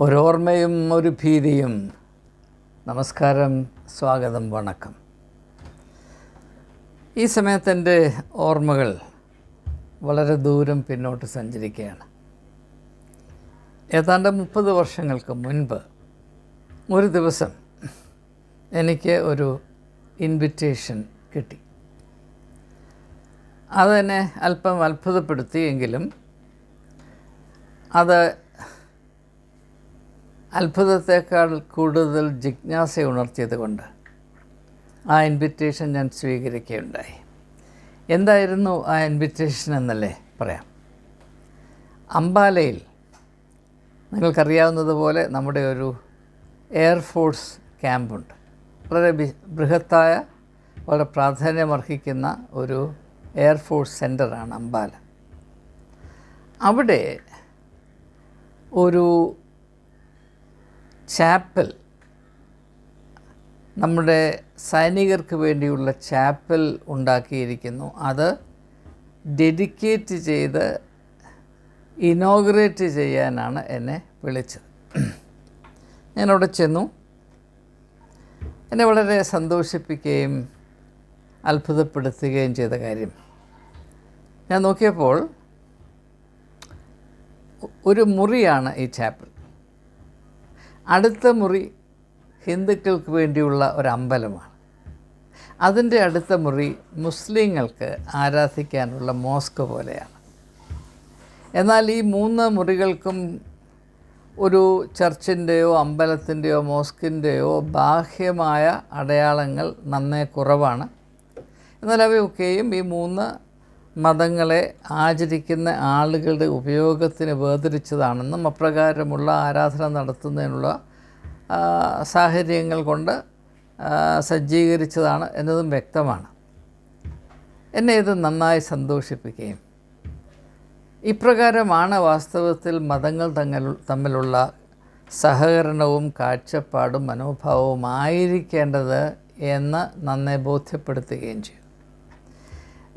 ഒരോർമ്മയും ഒരു ഭീതിയും. നമസ്കാരം സ്വാഗതം വണക്കം. ഈ സമയത്ത് എന്റെ ഓർമ്മകൾ വളരെ ദൂരം പിന്നോട്ട് സഞ്ചരിക്കുകയാണ്. ഏതാണ്ട് മുപ്പത് വർഷങ്ങൾക്ക് മുൻപ് ഒരു ദിവസം എനിക്ക് ഒരു ഇൻവിറ്റേഷൻ കിട്ടി. അതെന്നെ അല്പം അത്ഭുതപ്പെടുത്തി എങ്കിലും അത് അത്ഭുതത്തേക്കാൾ കൂടുതൽ ജിജ്ഞാസ ഉണർത്തിയത് കൊണ്ട് ആ ഇൻവിറ്റേഷൻ ഞാൻ സ്വീകരിക്കുകയുണ്ടായി. എന്തായിരുന്നു ആ ഇൻവിറ്റേഷൻ എന്നല്ലേ പറയാം. അംബാലയിൽ നിങ്ങൾക്കറിയാവുന്നതുപോലെ നമ്മുടെ ഒരു എയർഫോഴ്സ് ക്യാമ്പുണ്ട് വളരെ ബൃഹത്തായ വളരെ പ്രാധാന്യമർഹിക്കുന്ന ഒരു എയർഫോഴ്സ് സെന്ററാണ് അംബാല. അവിടെ ഒരു ചാപ്പൽ. നമ്മുടെ സൈനികർക്ക് വേണ്ടിയുള്ള ചാപ്പൽ ഉണ്ടാക്കിയിരിക്കുന്നു. അത് ഡെഡിക്കേറ്റ് ചെയ്ത് ഇനോഗ്രേറ്റ് ചെയ്യാനാണ് എന്നെ വിളിച്ചത്. ഞാനവിടെ ചെന്നു. എന്നെ വളരെ സന്തോഷിപ്പിക്കുകയും അത്ഭുതപ്പെടുത്തുകയും ചെയ്ത കാര്യം. ഞാൻ നോക്കിയപ്പോൾ ഒരു മുറിയാണ് ഈ ചാപ്പൽ. അടുത്ത മുറി ഹിന്ദുക്കൾക്ക് വേണ്ടിയുള്ള ഒരു അമ്പലമാണ്. അതിന്റെ അടുത്ത മുറി മുസ്ലിങ്ങൾക്ക് ആരാധിക്കാനുള്ള മോസ്ക് പോലെയാണ്. എന്നാൽ ഈ മൂന്ന് മുറികൾക്കും ഒരു ചർച്ചിന്റെയോ അമ്പലത്തിന്റെയോ മോസ്കിന്റെയോ ബാഹ്യമായ അടയാളങ്ങൾ നന്നേ കുറവാണ്. എന്നാൽ അവയൊക്കെയും ഈ മൂന്ന് മതങ്ങളെ ആചരിക്കുന്ന ആളുകളുടെ ഉപയോഗത്തിന് വേർതിരിച്ചതാണെന്നും അപ്രകാരമുള്ള ആരാധന നടത്തുന്നതിനുള്ള സാഹചര്യങ്ങൾ കൊണ്ട് സജ്ജീകരിച്ചതാണ് എന്നതും വ്യക്തമാണ്. എന്നെ ഇത് നന്നായി സന്തോഷിപ്പിക്കുകയും ഇപ്രകാരമാണ് വാസ്തവത്തിൽ മതങ്ങൾ തങ്ങൾ തമ്മിലുള്ള സഹകരണവും കാഴ്ചപ്പാടും മനോഭാവവും ആയിരിക്കേണ്ടത് എന്ന് നന്നെ ബോധ്യപ്പെടുത്തുകയും ചെയ്തു.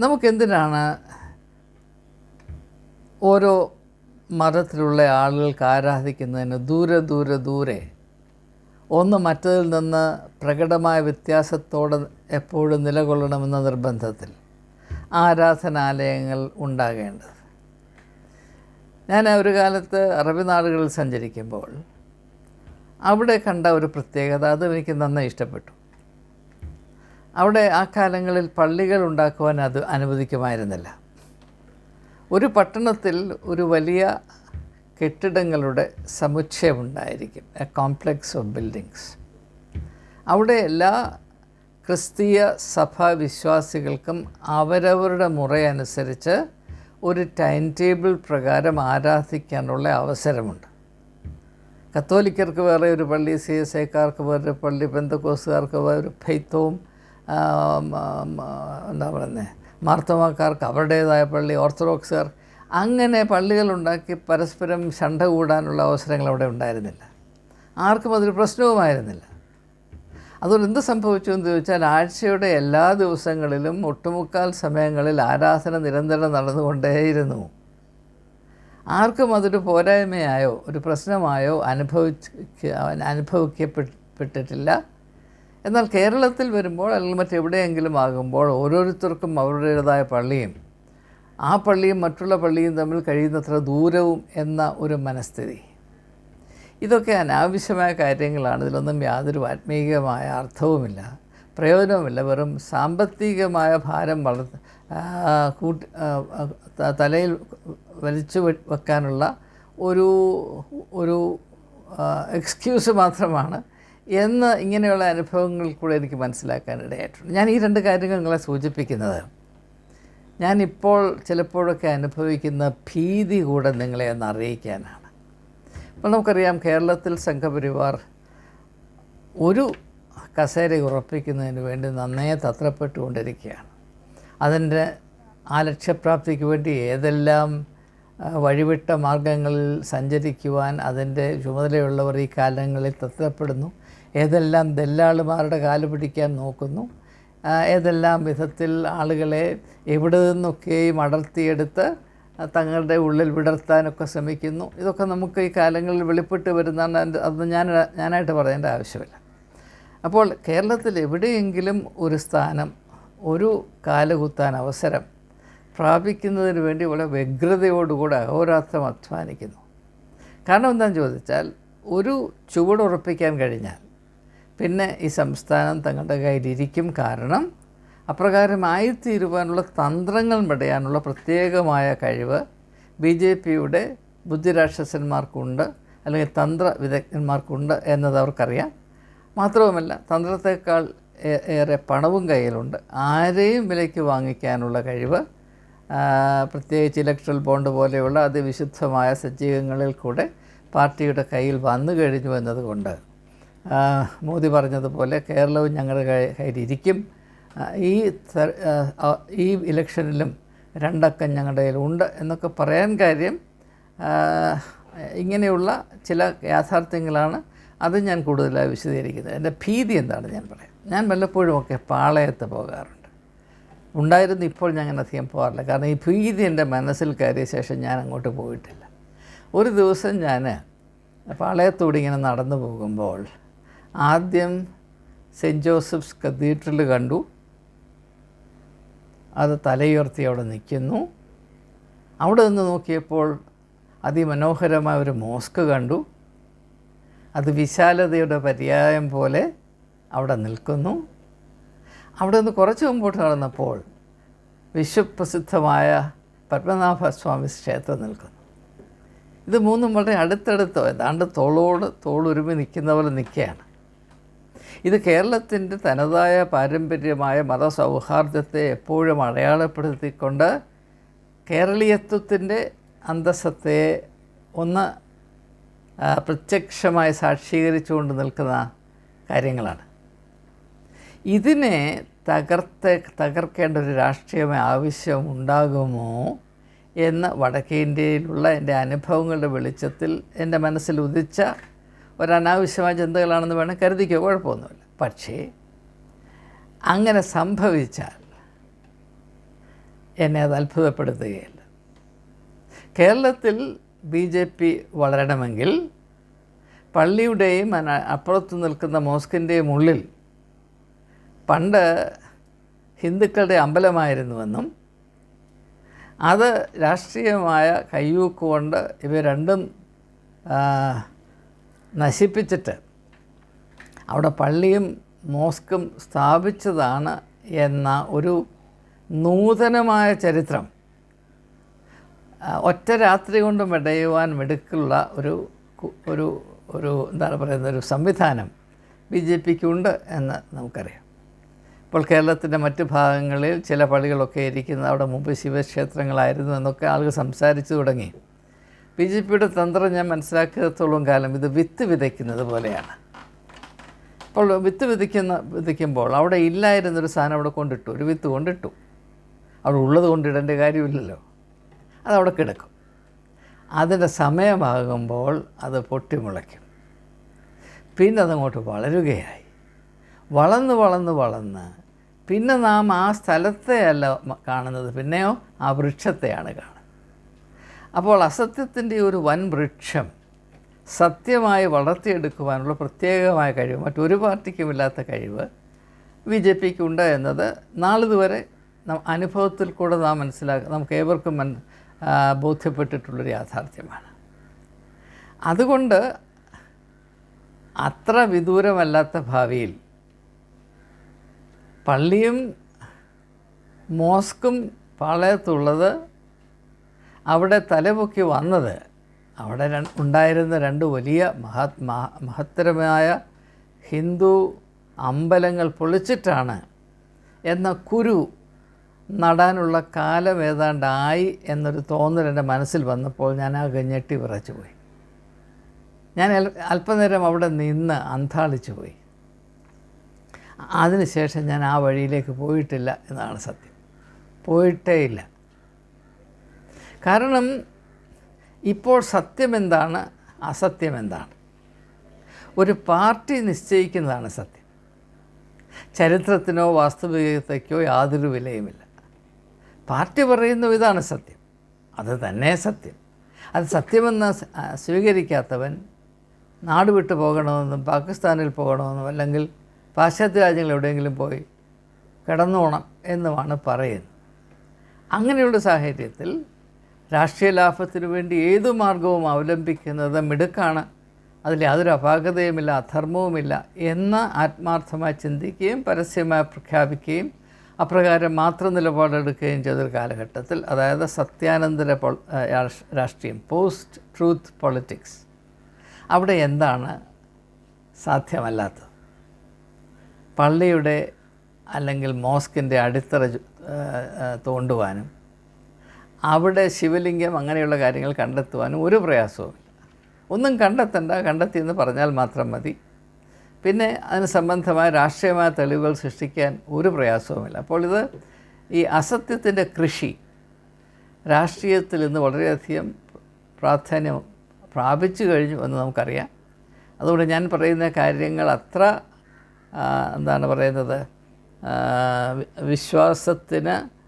നമുക്കെന്തിനാണ് ഓരോ മതത്തിലുള്ള ആളുകൾക്ക് ആരാധിക്കുന്നതിന് ദൂരെ ദൂരെ ദൂരെ ഒന്ന് മറ്റതിൽ നിന്ന് പ്രകടമായ വ്യത്യാസത്തോടെ എപ്പോഴും നിലകൊള്ളണമെന്ന നിർബന്ധത്തിൽ ആരാധനാലയങ്ങൾ ഉണ്ടാകേണ്ടത്. ഞാൻ ഒരു കാലത്ത് അറബി നാടുകളിൽ സഞ്ചരിക്കുമ്പോൾ അവിടെ കണ്ട ഒരു പ്രത്യേകത അതും എനിക്ക് നന്നായി ഇഷ്ടപ്പെട്ടു. അവിടെ ആ കാലങ്ങളിൽ പള്ളികൾ ഉണ്ടാക്കുവാൻ അത് അനുവദിക്കുമായിരുന്നില്ല. ഒരു പട്ടണത്തിൽ ഒരു വലിയ കെട്ടിടങ്ങളുടെ സമുച്ചയമുണ്ടായിരിക്കും. എ കോംപ്ലക്സ് ഓഫ് ബിൽഡിങ്സ് അവിടെ എല്ലാ ക്രിസ്തീയ സഭാ വിശ്വാസികൾക്കും അവരവരുടെ മുറയനുസരിച്ച് ഒരു ടൈം ടേബിൾ പ്രകാരം ആരാധിക്കാനുള്ള അവസരമുണ്ട്. കത്തോലിക്കർക്ക് വേറെ ഒരു പള്ളി സി എസ് ഐക്കാർക്ക് വേറൊരു പള്ളി ബന്ധക്കോസുകാർക്ക് വേറെ ഫെയ്ത്തവും എന്താ പറയുന്നത് മാർത്തോമാക്കാർക്ക് അവരുടേതായ പള്ളി ഓർത്തഡോക്സുകാർ അങ്ങനെ പള്ളികളുണ്ടാക്കി പരസ്പരം ശണ്ട കൂടാനുള്ള അവസരങ്ങൾ അവിടെ ഉണ്ടായിരുന്നില്ല. ആർക്കും അതൊരു പ്രശ്നവുമായിരുന്നില്ല. അതുകൊണ്ട് എന്ത് സംഭവിച്ചു എന്ന് ചോദിച്ചാൽ ആഴ്ചയുടെ എല്ലാ ദിവസങ്ങളിലും ഒട്ടുമുക്കാൽ സമയങ്ങളിൽ ആരാധന നിരന്തരം നടന്നുകൊണ്ടേയിരുന്നു. ആർക്കും അതൊരു പോരായ്മയായോ ഒരു പ്രശ്നമായോ അനുഭവിച്ച് അനുഭവിക്കപ്പെട്ടിട്ടില്ല. എന്നാൽ കേരളത്തിൽ വരുമ്പോൾ അല്ലെങ്കിൽ മറ്റെവിടെയെങ്കിലും ആകുമ്പോൾ ഓരോരുത്തർക്കും അവരുടേതായ പള്ളിയും ആ പള്ളിയും മറ്റുള്ള പള്ളിയും തമ്മിൽ കഴിയുന്നത്ര ദൂരവും എന്ന ഒരു മനസ്ഥിതി. ഇതൊക്കെ അനാവശ്യമായ കാര്യങ്ങളാണ്. ഇതിലൊന്നും യാതൊരു ആത്മീയമായ അർത്ഥവുമില്ല. പ്രയോജനവുമില്ല. വെറും സാമ്പത്തികമായ ഭാരം വളർ കൂട്ടി തലയിൽ വലിച്ചു വെക്കാനുള്ള ഒരു ഒരു എക്സ്ക്യൂസ് മാത്രമാണ് എന്ന് ഇങ്ങനെയുള്ള അനുഭവങ്ങൾ കൂടെ എനിക്ക് മനസ്സിലാക്കാനിടയായിട്ടുണ്ട്. ഞാൻ ഈ രണ്ട് കാര്യങ്ങൾ നിങ്ങളെ സൂചിപ്പിക്കുന്നത്. ഞാനിപ്പോൾ ചിലപ്പോഴൊക്കെ അനുഭവിക്കുന്ന ഭീതി കൂടെ നിങ്ങളെ ഒന്ന് അറിയിക്കാനാണ്. അപ്പോൾ നമുക്കറിയാം കേരളത്തിൽ സംഘപരിവാർ ഒരു കസേര ഉറപ്പിക്കുന്നതിന് വേണ്ടി നന്നേ തത്രപ്പെട്ടുകൊണ്ടിരിക്കുകയാണ്. അതിന്റെ ആ ലക്ഷ്യപ്രാപ്തിക്ക് വേണ്ടി ഏതെല്ലാം വഴിവിട്ട മാർഗങ്ങളിൽ സഞ്ചരിക്കുവാൻ അതിന്റെ ചുമതലയുള്ളവർ ഈ കാലങ്ങളിൽ തത്രപ്പെടുന്നു. ഏതെല്ലാം ദല്ലാളുമാരുടെ കാൽ പിടിക്കാൻ നോക്കുന്നു ഏതെല്ലാം വിധത്തിൽ ആളുകളെ എവിടെ നിന്നൊക്കെയും അടർത്തിയെടുത്ത് തങ്ങളുടെ ഉള്ളിൽ വിടർത്താനൊക്കെ ശ്രമിക്കുന്നു. ഇതൊക്കെ നമുക്ക് ഈ കാലങ്ങളിൽ വെളിപ്പെട്ട് വരുന്നതാണ്. അത് ഞാൻ ഞാനായിട്ട് പറയേണ്ട ആവശ്യമില്ല. അപ്പോൾ കേരളത്തിൽ എവിടെയെങ്കിലും ഒരു സ്ഥാനം ഒരു കാലുകുത്താൻ അവസരം പ്രാപിക്കുന്നതിന് വേണ്ടി വളരെ വ്യഗ്രതയോടുകൂടെ അഹോരാത്രം അധ്വാനിക്കുന്നു. കാരണം എന്താണെന്ന് ചോദിച്ചാൽ ഒരു ചുവടുറപ്പിക്കാൻ കഴിഞ്ഞാൽ പിന്നെ ഈ സംസ്ഥാനം തങ്ങളുടെ കയ്യിലിരിക്കും കാരണം അപ്രകാരമായിത്തീരുവാനുള്ള തന്ത്രങ്ങൾ മെടയാനുള്ള പ്രത്യേകമായ കഴിവ് ബി ജെ പിയുടെ ബുദ്ധിരാക്ഷസന്മാർക്കുണ്ട് അല്ലെങ്കിൽ തന്ത്ര വിദഗ്ധന്മാർക്കുണ്ട് എന്നത് അവർക്കറിയാം. മാത്രവുമല്ല തന്ത്രത്തെക്കാൾ ഏറെ പണവും കയ്യിലുണ്ട്. ആരെയും വിലയ്ക്ക് വാങ്ങിക്കാനുള്ള കഴിവ് പ്രത്യേകിച്ച് ഇലക്ട്രൽ ബോണ്ട് പോലെയുള്ള അതിവിശുദ്ധമായ സജ്ജീകങ്ങളിൽ കൂടെ പാർട്ടിയുടെ കയ്യിൽ വന്നു കഴിഞ്ഞു എന്നതുകൊണ്ട് മോദി പറഞ്ഞതുപോലെ കേരളവും ഞങ്ങളുടെ കയ്യിലിരിക്കും. ഈ ഈ ഇലക്ഷനിലും രണ്ടക്കം ഞങ്ങളുടെ കയ്യിലുണ്ട് എന്നൊക്കെ പറയാൻ കാര്യം ഇങ്ങനെയുള്ള ചില യാഥാർത്ഥ്യങ്ങളാണ്. അത് ഞാൻ കൂടുതലായി വിശദീകരിക്കുന്നത്. എന്റെ ഭീതി എന്താണ് ഞാൻ പറയാം. ഞാൻ വല്ലപ്പോഴുമൊക്കെ പാളയത്ത് പോകാറുണ്ട്. ഉണ്ടായിരുന്നു ഇപ്പോൾ ഞാൻ അങ്ങനെ അധികം പോകാറില്ല. കാരണം ഈ ഭീതി എന്റെ മനസ്സിൽ കയറിയ ശേഷം ഞാൻ അങ്ങോട്ട് പോയിട്ടില്ല. ഒരു ദിവസം ഞാൻ പാളയത്തോടെ ഇങ്ങനെ നടന്നു പോകുമ്പോൾ ആദ്യം സെന്റ് ജോസഫ്സ് കത്തീഡ്രൽ കണ്ടു. അത് തലയുയർത്തി അവിടെ നിൽക്കുന്നു. അവിടെ നിന്ന് നോക്കിയപ്പോൾ അതിമനോഹരമായ ഒരു മോസ്ക് കണ്ടു. അത് വിശാലതയുടെ പര്യായം പോലെ അവിടെ നിൽക്കുന്നു. അവിടെ നിന്ന് കുറച്ച് മുമ്പോട്ട് നടന്നപ്പോൾ വിശ്വപ്രസിദ്ധമായ പത്മനാഭസ്വാമി ക്ഷേത്രം നിൽക്കുന്നു. ഇത് മൂന്നും വളരെ അടുത്തടുത്തോ ഏതാണ്ട് തോളോട് തോളൊരുമി നിൽക്കുന്ന പോലെ നിൽക്കുകയാണ്. ഇത് കേരളത്തിന്റെ തനതായ പാരമ്പര്യമായ മതസൗഹാർദ്ദത്തെ എപ്പോഴും അടയാളപ്പെടുത്തിക്കൊണ്ട് കേരളീയത്വത്തിന്റെ അന്തസ്സത്തെ ഒന്ന് പ്രത്യക്ഷമായി സാക്ഷീകരിച്ചുകൊണ്ട് നിൽക്കുന്ന കാര്യങ്ങളാണ്. ഇതിനെ തകർത്ത് തകർക്കേണ്ട ഒരു രാഷ്ട്രീയമായ ആവശ്യം ഉണ്ടാകുമോ എന്ന് വടക്കേ ഇന്ത്യയിലുള്ള എന്റെ അനുഭവങ്ങളുടെ വെളിച്ചത്തിൽ എന്റെ മനസ്സിൽ ഉദിച്ച ഒരു അനാവശ്യമായ ചിന്തകളാണെന്ന് വേണം കരുതിക്കോ? കുഴപ്പമൊന്നുമില്ല. പക്ഷേ അങ്ങനെ സംഭവിച്ചാൽ എന്നെ അത് അത്ഭുതപ്പെടുത്തുകയില്ല. കേരളത്തിൽ ബി ജെ പി വളരണമെങ്കിൽ പള്ളിയുടെയും അപ്പുറത്ത് നിൽക്കുന്ന മോസ്കിന്റെയും ഉള്ളിൽ പണ്ട് ഹിന്ദുക്കളുടെ അമ്പലമായിരുന്നുവെന്നും അത് രാഷ്ട്രീയമായ കയ്യൂക്കുകൊണ്ട് ഇവ രണ്ടും നശിപ്പിച്ചിട്ട് അവിടെ പള്ളിയും മോസ്കും സ്ഥാപിച്ചതാണ് എന്ന ഒരു നൂതനമായ ചരിത്രം. ഒറ്റ രാത്രി കൊണ്ട് മെടയുവാൻ മെടുക്കുള്ള ഒരു ഒരു ഒരു എന്താണ് പറയുന്നത് ഒരു സംവിധാനം ബി ജെ പിക്ക് ഉണ്ട് എന്ന് നമുക്കറിയാം. ഇപ്പോൾ കേരളത്തിന്റെ മറ്റ് ഭാഗങ്ങളിൽ ചില പള്ളികളൊക്കെ ഇരിക്കുന്നത് അവിടെ മുമ്പ് ശിവക്ഷേത്രങ്ങളായിരുന്നു എന്നൊക്കെ ആളുകൾ സംസാരിച്ചു തുടങ്ങി. ബി ജെ പിയുടെ തന്ത്രം ഞാൻ മനസ്സിലാക്കിയത്തോളം കാലം ഇത് വിത്ത് വിതയ്ക്കുന്നത് പോലെയാണ്. അപ്പോൾ വിത്ത് വിതയ്ക്കുന്ന വിതയ്ക്കുമ്പോൾ അവിടെ ഇല്ലായിരുന്നൊരു സാധനം അവിടെ കൊണ്ടിട്ടു ഒരു വിത്ത് കൊണ്ടിട്ടു. അവിടെ ഉള്ളത് കൊണ്ടിടേണ്ട കാര്യമില്ലല്ലോ. അതവിടെ കിടക്കും. അതിന്റെ സമയമാകുമ്പോൾ അത് പൊട്ടിമുളയ്ക്കും. പിന്നെ അതങ്ങോട്ട് വളരുകയായി. വളർന്ന് വളർന്ന് വളർന്ന് പിന്നെ നാം ആ സ്ഥലത്തെയല്ല കാണുന്നത്. പിന്നെയോ ആ വൃക്ഷത്തെയാണ് കാണുന്നത്. അപ്പോൾ അസത്യത്തിന്റെ ഒരു വൻ വൃക്ഷം സത്യമായി വളർത്തിയെടുക്കുവാനുള്ള പ്രത്യേകമായ കഴിവ് മറ്റൊരു പാർട്ടിക്കുമില്ലാത്ത കഴിവ് ബി ജെ പിക്കുണ്ട് എന്നത് നാളിതുവരെ അനുഭവത്തിൽ കൂടെ നാം മനസ്സിലാക്കുക നമുക്ക് ഏവർക്കും മൻ ബോധ്യപ്പെട്ടിട്ടുള്ളൊരു യാഥാർത്ഥ്യമാണ്. അതുകൊണ്ട് അത്ര വിദൂരമല്ലാത്ത ഭാവിയിൽ പള്ളിയും മോസ്കും പാളയത്തുള്ളത് അവിടെ തലപൊക്കി വന്നത് അവിടെ ഉണ്ടായിരുന്ന രണ്ട് വലിയ മഹത് മഹ- മഹത്തരമായ ഹിന്ദു അമ്പലങ്ങൾ പൊളിച്ചിട്ടാണ് എന്ന കുരു നടാനുള്ള കാലം ഏതാണ്ടായി എന്നൊരു തോന്നൽ എന്റെ മനസ്സിൽ വന്നപ്പോൾ ഞാൻ ആ ഞെട്ടി വിറച്ചു പോയി. ഞാൻ അല്പനേരം അവിടെ നിന്ന് അന്താളിച്ചു പോയി. അതിനുശേഷം ഞാൻ ആ വഴിയിലേക്ക് പോയിട്ടില്ല എന്നാണ് സത്യം. പോയിട്ടേ ഇല്ല. കാരണം ഇപ്പോൾ സത്യം എന്താണ് അസത്യം എന്താണ് ഒരു പാർട്ടി നിശ്ചയിക്കുന്നതാണ് സത്യം. ചരിത്രത്തിനോ വാസ്തവികതയ്ക്കോ യാതൊരു വിലയുമില്ല. പാർട്ടി പറയുന്നു ഇതാണ് സത്യം. അത് തന്നെ സത്യം. അത് സത്യമെന്ന് സ്വീകരിക്കാത്തവൻ നാട് വിട്ടു പോകണമെന്നും പാകിസ്ഥാനിൽ പോകണമെന്നും അല്ലെങ്കിൽ പാശ്ചാത്യ രാജ്യങ്ങൾ എവിടെയെങ്കിലും പോയി കിടന്നോണം എന്നുമാണ് പറയുന്നത്. അങ്ങനെയുള്ള സാഹചര്യത്തിൽ രാഷ്ട്രീയ ലാഭത്തിനു വേണ്ടി ഏതു മാർഗവും അവലംബിക്കുന്നത് മിടുക്കാണ്. അതിൽ യാതൊരു അപാകതയുമില്ല അധർമ്മവുമില്ല എന്ന് ആത്മാർത്ഥമായി ചിന്തിക്കുകയും പരസ്യമായി പ്രഖ്യാപിക്കുകയും അപ്രകാരം മാത്രം നിലപാടെടുക്കുകയും ചെയ്തൊരു കാലഘട്ടത്തിൽ അതായത് സത്യാനന്തര രാഷ്ട്രീയം പോസ്റ്റ് ട്രൂത്ത് പൊളിറ്റിക്സ്. അവിടെ എന്താണ് സാധ്യമല്ലാത്തത്? പള്ളിയുടെ അല്ലെങ്കിൽ മോസ്കിന്റെ അടിത്തറ തോണ്ടുവാനും അവിടെ ശിവലിംഗം അങ്ങനെയുള്ള കാര്യങ്ങൾ കണ്ടെത്തുവാനും ഒരു പ്രയാസവുമില്ല ഒന്നും കണ്ടെത്തണ്ട കണ്ടെത്തിയെന്ന് പറഞ്ഞാൽ മാത്രം മതി. പിന്നെ അതിന് സംബന്ധമായ രാഷ്ട്രീയമായ തെളിവുകൾ സൃഷ്ടിക്കാൻ ഒരു പ്രയാസവുമില്ല. അപ്പോൾ ഇത് ഈ അസത്യത്തിന്റെ കൃഷി രാഷ്ട്രീയത്തിൽ ഇന്ന് വളരെയധികം പ്രാധാന്യം പ്രാപിച്ചു കഴിഞ്ഞു എന്ന് നമുക്കറിയാം. അതുകൊണ്ട് ഞാൻ പറയുന്ന കാര്യങ്ങൾ അത്ര എന്താണ് പറയുന്നത് വിശ്വാസത്തിന്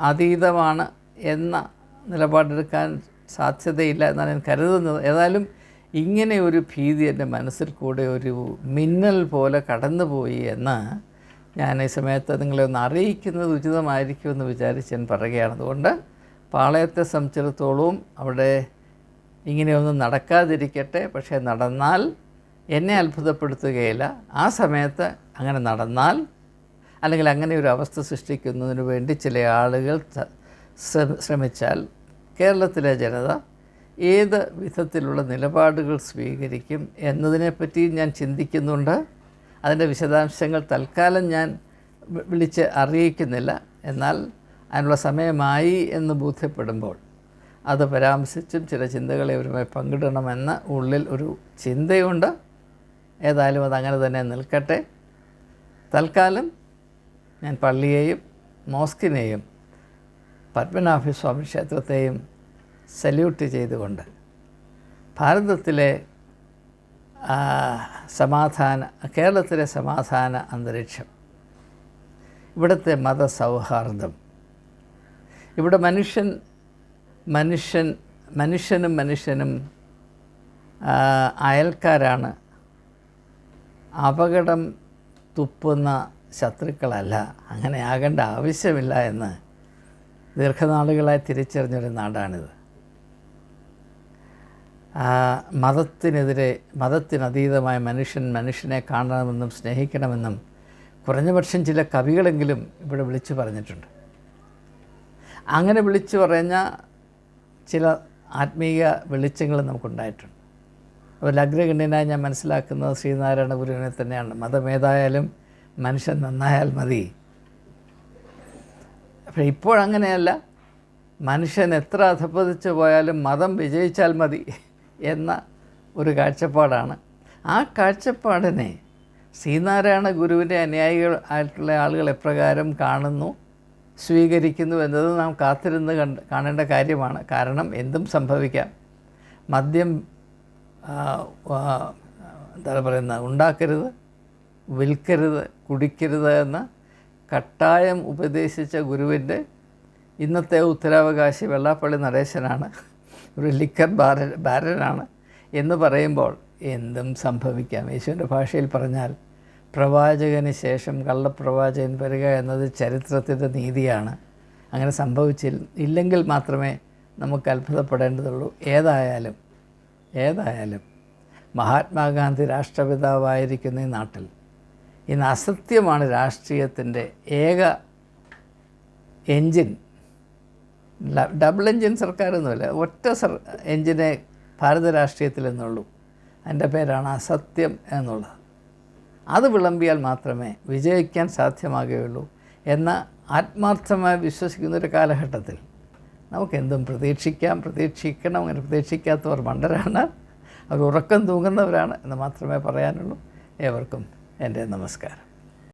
അതീതമാണ് എന്ന നിലപാടെടുക്കാൻ സാധ്യതയില്ല എന്നാണ് ഞാൻ കരുതുന്നത്. ഏതായാലും ഇങ്ങനെ ഒരു ഭീതി എന്റെ മനസ്സിൽ കൂടെ ഒരു മിന്നൽ പോലെ കടന്നുപോയി എന്ന് ഞാൻ ഈ സമയത്ത് നിങ്ങളെ ഒന്ന് അറിയിക്കുന്നത് ഉചിതമായിരിക്കുമെന്ന് വിചാരിച്ച് ഞാൻ പറയുകയാണ്. അതുകൊണ്ട് പാളയത്തെ സംബന്ധിച്ചിടത്തോളവും അവിടെ ഇങ്ങനെയൊന്നും നടക്കാതിരിക്കട്ടെ. പക്ഷേ നടന്നാൽ എന്നെ അത്ഭുതപ്പെടുത്തുകയില്ല. ആ സമയത്ത് അങ്ങനെ നടന്നാൽ അല്ലെങ്കിൽ അങ്ങനെ ഒരു അവസ്ഥ സൃഷ്ടിക്കുന്നതിന് വേണ്ടി ചില ആളുകൾ ശ്രമിച്ചാൽ കേരളത്തിലെ ജനത ഏത് വിധത്തിലുള്ള നിലപാടുകൾ സ്വീകരിക്കും എന്നതിനെപ്പറ്റി ഞാൻ ചിന്തിക്കുന്നുണ്ട്. അതിന്റെ വിശദാംശങ്ങൾ തൽക്കാലം ഞാൻ വിളിച്ച് അറിയിക്കുന്നില്ല. എന്നാൽ അതിനുള്ള സമയമായി എന്ന് ബോധ്യപ്പെടുമ്പോൾ അത് പരാമർശിച്ചും ചില ചിന്തകളെ അവരുമായി പങ്കിടണമെന്ന ഉള്ളിൽ ഒരു ചിന്തയുണ്ട്. ഏതായാലും അതങ്ങനെ തന്നെ നിൽക്കട്ടെ. തൽക്കാലം ഞാൻ പള്ളിയെയും മോസ്കിനെയും പത്മനാഭസ്വാമി ക്ഷേത്രത്തെയും സല്യൂട്ട് ചെയ്തുകൊണ്ട് ഭാരതത്തിലെ സമാധാന കേരളത്തിലെ സമാധാന അന്തരീക്ഷം ഇവിടുത്തെ മതസൗഹാർദ്ദം ഇവിടെ മനുഷ്യൻ മനുഷ്യൻ മനുഷ്യനും മനുഷ്യനും അയൽക്കാരാണ്. അപകടം തുപ്പുന്ന ശത്രുക്കളല്ല. അങ്ങനെ ആകേണ്ട ആവശ്യമില്ല എന്ന് ദീർഘനാളുകളായി തിരിച്ചറിഞ്ഞൊരു നാടാണിത്. മതത്തിനെതിരെ മതത്തിനതീതമായ മനുഷ്യൻ മനുഷ്യനെ കാണണമെന്നും സ്നേഹിക്കണമെന്നും കുറഞ്ഞപക്ഷം ചില കവികളെങ്കിലും ഇവിടെ വിളിച്ചു പറഞ്ഞിട്ടുണ്ട്. അങ്ങനെ വിളിച്ചു പറഞ്ഞ ചില ആത്മീയ വെളിച്ചങ്ങൾ നമുക്കുണ്ടായിട്ടുണ്ട്. അതിൽ അഗ്രഗണ്യനായി ഞാൻ മനസ്സിലാക്കുന്നത് ശ്രീനാരായണ ഗുരുവിനെ തന്നെയാണ് മതമേതായാലും മനുഷ്യൻ നന്നായാൽ മതി. പക്ഷേ ഇപ്പോഴങ്ങനെയല്ല. മനുഷ്യൻ എത്ര അധപ്പതിച്ച് പോയാലും മതം വിജയിച്ചാൽ മതി എന്ന ഒരു കാഴ്ചപ്പാടാണ്. ആ കാഴ്ചപ്പാടിനെ ശ്രീനാരായണ ഗുരുവിന്റെ അനുയായികൾ ആയിട്ടുള്ള ആളുകൾ എപ്രകാരം കാണുന്നു സ്വീകരിക്കുന്നു എന്നത് നാം കാത്തിരുന്ന് കണ്ട് കാണേണ്ട കാര്യമാണ്. കാരണം എന്തും സംഭവിക്കാം. മദ്യം എന്താണ് പറയുന്നത്? ഉണ്ടാക്കരുത്. വിൽക്കരുത് കുടിക്കരുത് എന്ന് കട്ടായം ഉപദേശിച്ച ഗുരുവിന്റെ ഇന്നത്തെ ഉത്തരാവകാശി വെള്ളാപ്പള്ളി നടേശനാണ്. ഒരു ലിക്കർ ബാര ബാരനാണ് എന്ന് പറയുമ്പോൾ എന്തും സംഭവിക്കാം. യേശുവിന്റെ ഭാഷയിൽ പറഞ്ഞാൽ പ്രവാചകന് ശേഷം കള്ളപ്രവാചകൻ വരിക എന്നത് ചരിത്രത്തിന്റെ നീതിയാണ്. അങ്ങനെ സംഭവിച്ചില്ല ഇല്ലെങ്കിൽ മാത്രമേ നമുക്ക് അത്ഭുതപ്പെടേണ്ടതുള്ളൂ. ഏതായാലും ഏതായാലും മഹാത്മാഗാന്ധി രാഷ്ട്രപിതാവായിരിക്കുന്ന ഈ നാട്ടിൽ ഇന്ന് അസത്യമാണ് രാഷ്ട്രീയത്തിന്റെ ഏക എൻജിൻ. ഡബിൾ എൻജിൻ സർക്കാരൊന്നുമില്ല ഒറ്റ സർ എൻജിനെ ഭാരത രാഷ്ട്രീയത്തിൽ എന്നുള്ളൂ എന്റെ പേരാണ് അസത്യം എന്നുള്ളത്. അത് വിളമ്പിയാൽ മാത്രമേ വിജയിക്കാൻ സാധ്യമാകുകയുള്ളൂ എന്ന ആത്മാർത്ഥമായി വിശ്വസിക്കുന്ന ഒരു കാലഘട്ടത്തിൽ നമുക്കെന്തും പ്രതീക്ഷിക്കാം പ്രതീക്ഷിക്കണം അങ്ങനെ പ്രതീക്ഷിക്കാത്തവർ മണ്ടരാണ്. അവർ ഉറക്കം തൂങ്ങുന്നവരാണ് എന്ന് മാത്രമേ പറയാനുള്ളൂ. ഏവർക്കും എന്റെ നമസ്കാരം.